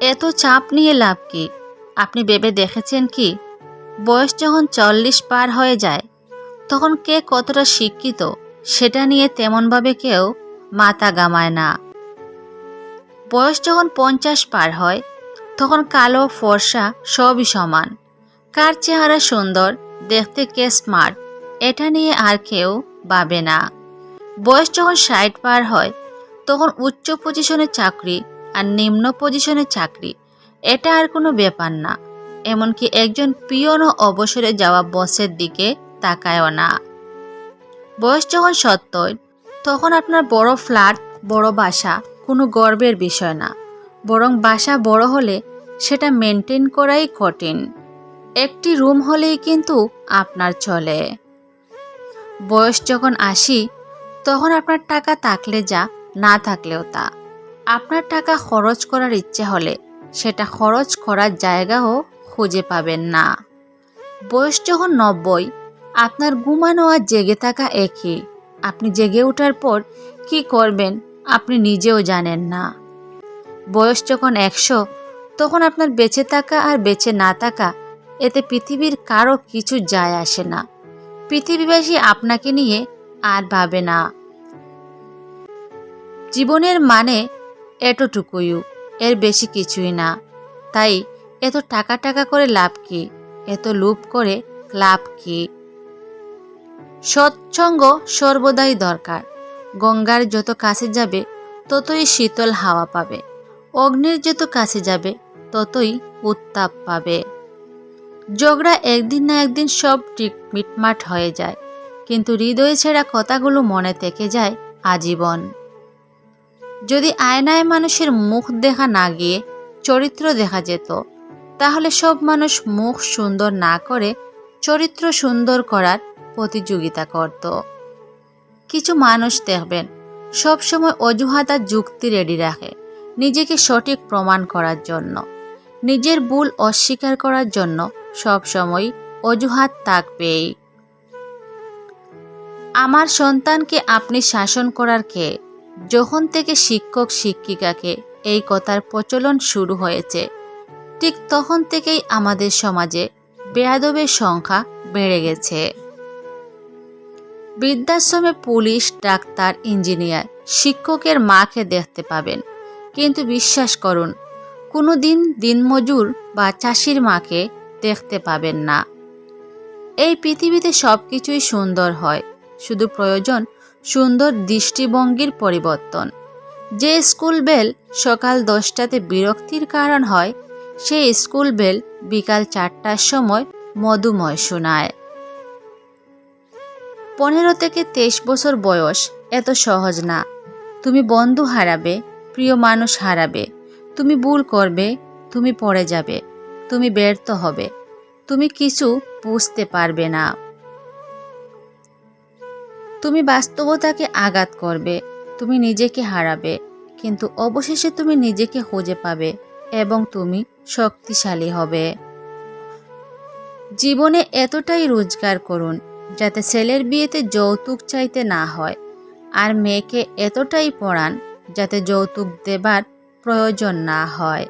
এত চাপ নিয়ে লাভ কি? আপনি ভেবে দেখেছেন কি? বয়স যখন চল্লিশ পার হয়ে যায়, তখন কে কতটা শিক্ষিত সেটা নিয়ে তেমনভাবে কেউ মাথা গামায় না। বয়স যখন পঞ্চাশ পার হয়, তখন কালো, ফর্সা সবই সমান। কার চেহারা সুন্দর, দেখতে কে স্মার্ট এটা নিয়ে আর কেউ ভাবে না। বয়স যখন ষাট পার হয়, তখন উচ্চ পজিশনের চাকরি আর নিম্ন পজিশনের চাকরি। এটা আর কোনো ব্যাপার না, এমনকি একজন পিয়নও অবসরে যাওয়া বসের দিকে তাকায়ও না। বয়স যখন সত্তর, তখন আপনার বড় ফ্ল্যাট বড় বাসা কোনো গর্বের বিষয় না। বরং বাসা বড় হলে সেটা মেনটেন করাই কঠিন। একটি রুম হলেই কিন্তু আপনার চলে। বয়স যখন আসি তখন আপনার টাকা থাকলে যা, না থাকলেও তা। আপনার টাকা খরচ করার ইচ্ছে হলে সেটা খরচ করার জায়গাও খুঁজে পাবেন না। বয়স যখন নব্বই, আপনার ঘুমানো আর জেগে থাকা একই। আপনি জেগে ওঠার পর কি করবেন আপনি নিজেও জানেন না। বয়স যখন একশো, তখন আপনার বেঁচে থাকা আর বেঁচে না থাকা, এতে পৃথিবীর কারও কিছু যায় আসে না। পৃথিবীবাসী আপনাকে নিয়ে আর ভাবে না। জীবনের মানে এতটুকুই এর বেশি কিছুই না। তাই এত টাকা টাকা করে লাভ কি? এত লোভ করে লাভ কি? সৎসঙ্গ সর্বদাই দরকার। গঙ্গার যত কাছে যাবে, ততই শীতল হাওয়া পাবে। অগ্নির যত কাছে যাবে, ততই উত্তাপ পাবে। ঝগড়া একদিন না একদিন সব ঠিক মিটমাট হয়ে যায়। কিন্তু হৃদয়ে ছেঁড়া কথাগুলো মনে থেকে যায় আজীবন। যদি আয়নায় মানুষের মুখ দেখা না গিয়ে চরিত্র দেখা যেত, তাহলে সব মানুষ মুখ সুন্দর না করে চরিত্র সুন্দর করার প্রতিযোগিতা করত। কিছু মানুষ দেখবেন সবসময় অজুহাত আর যুক্তি রেডি রাখে নিজেকে সঠিক প্রমাণ করার জন্য। নিজের ভুল অস্বীকার করার জন্য সবসময় অজুহাত থাকবেই। আমার সন্তানকে আপনি শাসন করার কে যখন থেকে শিক্ষক শিক্ষিকাকে এই কথার প্রচলন শুরু হয়েছে, ঠিক তখন থেকেই আমাদের সমাজে বেয়াদবের সংখ্যা বেড়ে গেছে। বৃদ্ধাশ্রমে পুলিশ, ডাক্তার, ইঞ্জিনিয়ার শিক্ষকের মাকে দেখতে পাবেন। কিন্তু বিশ্বাস করুন কোনো দিন দিনমজুর বা চাষির মাকে দেখতে পাবেন না। এই পৃথিবীতে সব কিছুই সুন্দর হয়, শুধু প্রয়োজন সুন্দর দৃষ্টিভঙ্গির পরিবর্তন। যে স্কুল বেল সকাল দশটাতে বিরক্তির কারণ হয়, সেই স্কুল বেল বিকাল চারটার সময় মধুময় শোনায়। পনেরো থেকে তেইশ বছর বয়স এত সহজ না। তুমি বন্ধু হারাবে, প্রিয় মানুষ হারাবে, তুমি ভুল করবে, তুমি পড়ে যাবে, তুমি ব্যর্থ হবে, তুমি কিছু বুঝতে পারবে না। তুমি বাস্তবতাকে আঘাত করবে, তুমি নিজেকে হারাবে, কিন্তু অবশেষে তুমি নিজেকে খুঁজে পাবে এবং তুমি শক্তিশালী হবে। জীবনে এতটাই রোজগার করুন যাতে ছেলের বিয়েতে যৌতুক চাইতে না হয় আর মেয়েকে এতটাই পড়ান যাতে যৌতুক দেবার প্রয়োজন না হয়।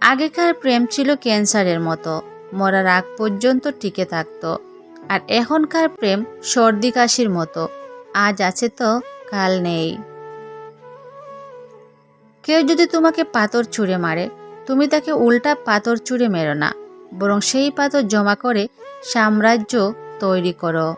আগেকার প্রেম ছিল ক্যান্সারের মতো, মরার আগ পর্যন্ত টিকে থাকতো। আর এখনকার প্রেম সর্দি কাশির মতো। আজ আছে তো, কাল নেই। কেউ যদি তোমাকে পাথর ছুঁড়ে মারে, তুমি তাকে উল্টা পাথর ছুঁড়ে মেরো না, বরং সেই পাথর জমা করে সাম্রাজ্য তৈরি করো।